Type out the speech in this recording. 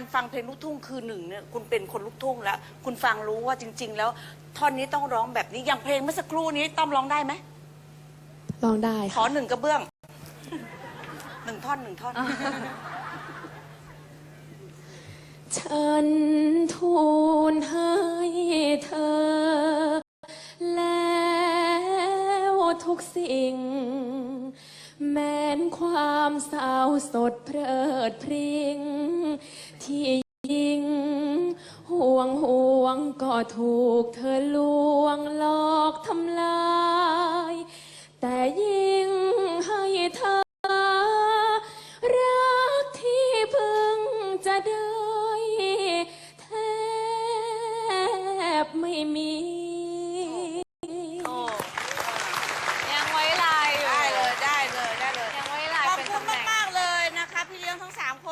การฟังเพลงลูกทุ่งคือหนึ่งเนี่ยคุณเป็นคนลูกทุ่งแล้ว คุณฟังรู้ว่าจริง ๆ แล้วท่อนนี้ต้องร้องแบบนี้อย่างเพลงเมื่อสักครู่นี้ต้อมร้องได้ไหมลองได้ขอค่ะหนึ่งกระเบื้องหนึ่งท่อนหนึ่งท่อน ฉันทูลให้เธอ แล้วทุกสิ่ง แม้นความเศร้าสดเพลิดเพริง ที่ยิงห่วงห่วงก็ถูกเธอลวงหลอกทำลาย แต่ยิ่งให้เธอ รักที่เพิ่งจะได้แทบไม่มี ยังไว้ลายอยู่ ได้เลยได้เลยได้เลย ยังไว้ลาย ขอบ เป็น